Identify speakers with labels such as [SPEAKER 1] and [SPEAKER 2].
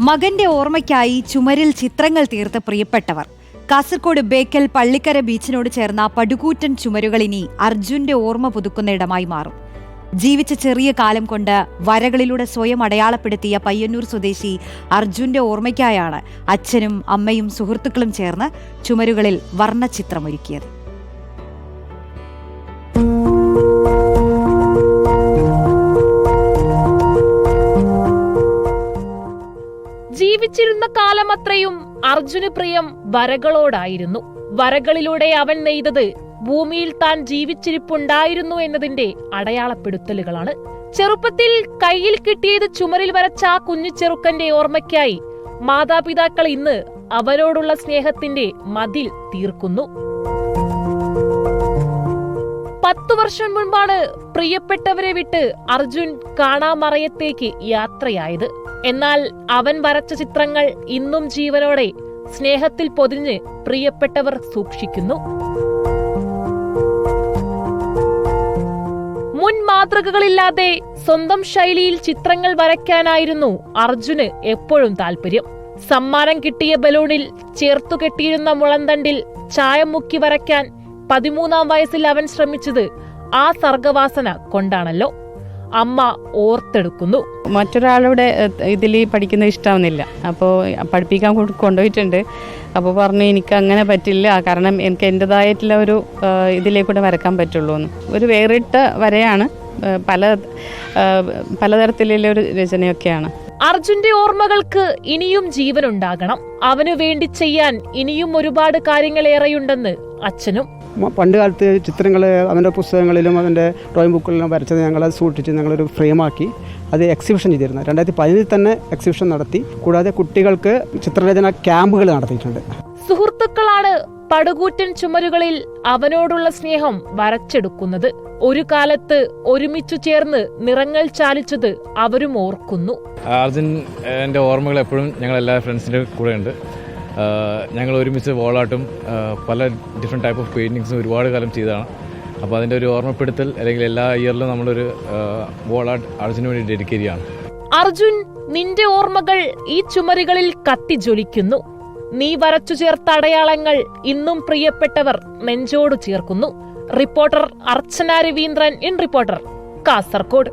[SPEAKER 1] മകന്റെ ഓർമ്മയ്ക്കായി ചുമരിൽ ചിത്രങ്ങൾ തീർത്ത് പ്രിയപ്പെട്ടവർ. കാസർഗോഡ് ബേക്കൽ പള്ളിക്കര ബീച്ചിനോട് ചേർന്ന പടുകൂറ്റൻ ചുമരുകൾ ഇനി അർജുന്റെ ഓർമ്മ പുതുക്കുന്ന ഇടമായി മാറും. ജീവിച്ച ചെറിയ കാലം കൊണ്ട് വരകളിലൂടെ സ്വയം അടയാളപ്പെടുത്തിയ പയ്യന്നൂർ സ്വദേശി അർജുന്റെ ഓർമ്മയ്ക്കായാണ് അച്ഛനും അമ്മയും സുഹൃത്തുക്കളും ചേർന്ന് ചുമരുകളിൽ
[SPEAKER 2] വർണചിത്രമൊരുക്കിയത്. കാലമത്രയും അർജുന് പ്രിയം വരകളോടായിരുന്നു. വരകളിലൂടെ അവൻ നെയ്തത് ഭൂമിയിൽ താൻ ജീവിച്ചിരിപ്പുണ്ടായിരുന്നു എന്നതിന്റെ അടയാളപ്പെടുത്തലുകളാണ്. ചെറുപ്പത്തിൽ കയ്യിൽ കിട്ടിയത് ചുമരിൽ വരച്ച ആ കുഞ്ഞു ചെറുക്കന്റെ ഓർമ്മയ്ക്കായി മാതാപിതാക്കൾ ഇന്ന് അവരോടുള്ള സ്നേഹത്തിന്റെ മതിൽ തീർക്കുന്നു. പത്തു വർഷം മുൻപാണ് പ്രിയപ്പെട്ടവരെ വിട്ട് അർജുൻ കാണാമറയത്തേക്ക് യാത്രയായത്. എന്നാൽ അവൻ വരച്ച ചിത്രങ്ങൾ ഇന്നും ജീവനോടെ സ്നേഹത്തിൽ പൊതിഞ്ഞ് പ്രിയപ്പെട്ടവർ സൂക്ഷിക്കുന്നു. മുൻ മാതൃകകളില്ലാതെ സ്വന്തം ശൈലിയിൽ ചിത്രങ്ങൾ വരയ്ക്കാനായിരുന്നു അർജുന് എപ്പോഴും താല്പര്യം സമ്മാനം കിട്ടിയ ബലൂണിൽ ചേർത്തു കെട്ടിയിരുന്ന മുളന്തണ്ടിൽ ചായം മുക്കി വരയ്ക്കാൻ പതിമൂന്നാം വയസ്സിൽ അവൻ ശ്രമിച്ചത് ആ സർഗവാസന കൊണ്ടാണല്ലോ. അമ്മ ഓർത്തെടുക്കുന്നു.
[SPEAKER 3] മറ്റൊരാളുടെ ഇതിൽ പഠിക്കുന്ന ഇഷ്ടമാവുന്നില്ല അപ്പോൾ പഠിപ്പിക്കാൻ കൊണ്ടുപോയിട്ടുണ്ട്. അപ്പോൾ പറഞ്ഞു എനിക്ക് അങ്ങനെ പറ്റില്ല. കാരണം എനിക്ക് എന്റെതായിട്ടുള്ള ഒരു ഇതിലേക്കൂടെ വരക്കാൻ പറ്റുള്ളൂ എന്ന് ഒരു വേറിട്ട വരയാണ്. പല പലതരത്തിലുള്ള ഒരു രചനയൊക്കെയാണ്.
[SPEAKER 2] അർജുന്റെ ഓർമ്മകൾക്ക് ഇനിയും ജീവനുണ്ടാകണം. അവനു വേണ്ടി ചെയ്യാൻ ഇനിയും ഒരുപാട് കാര്യങ്ങളേറെയുണ്ടെന്ന് അച്ഛനും
[SPEAKER 4] പണ്ട് കാലത്ത് ചിത്രങ്ങൾ അവന്റെ പുസ്തകങ്ങളിലും അതിന്റെ ഡ്രോയിങ് ബുക്കുകളിലും വരച്ചത് ഞങ്ങളത് സൂക്ഷിച്ച് ഞങ്ങളൊരു ഫ്രെയിമാക്കി. അത് എക്സിബിഷൻ ചെയ്തിരുന്നു. രണ്ടായിരത്തി പതിനഞ്ചിൽ തന്നെ എക്സിബിഷൻ നടത്തി. കൂടാതെ കുട്ടികൾക്ക് ചിത്രരചന ക്യാമ്പുകൾ നടത്തിയിട്ടുണ്ട്.
[SPEAKER 2] സുഹൃത്തുക്കളാണ് പടുകൂറ്റൻ ചുമരുകളിൽ അവനോടുള്ള സ്നേഹം വരച്ചെടുക്കുന്നത്. ഒരു കാലത്ത് ഒരുമിച്ചു ചേർന്ന് നിറങ്ങൾ ചാലിച്ചത് അവരും ഓർക്കുന്നു.
[SPEAKER 5] അർജുൻ എന്റെ ഓർമ്മകൾ എപ്പോഴും ഞങ്ങൾ എല്ലാ ഫ്രണ്ട്സിന്റെ കൂടെ ഉണ്ട് ഞങ്ങൾ ഒരുമിച്ച് വോളാട്ടും പല ഡിഫറെന്റ് ടൈപ്പ് ഓഫ് പെയിന്റിങ്സും ഒരുപാട് കാലം ചെയ്തതാണ്. അപ്പോൾ അതിന്റെ ഒരു ഓർമ്മപ്പെടുത്തൽ അല്ലെങ്കിൽ എല്ലാ ഇയറിലും നമ്മളൊരു വോളാട്ട് അർജുന് വേണ്ടി ഡെഡിക്കേറ്റ്
[SPEAKER 2] അർജുൻ നിന്റെ ഓർമ്മകൾ ഈ ചുമരുകളിൽ കത്തിജ്വലിക്കുന്നു. നീ വരച്ചു ചേർത്ത അടയാളങ്ങൾ ഇന്നും പ്രിയപ്പെട്ടവർ നെഞ്ചോട് ചേർക്കുന്നു. Reporter Archana Raveendran in reporter Kasaragod.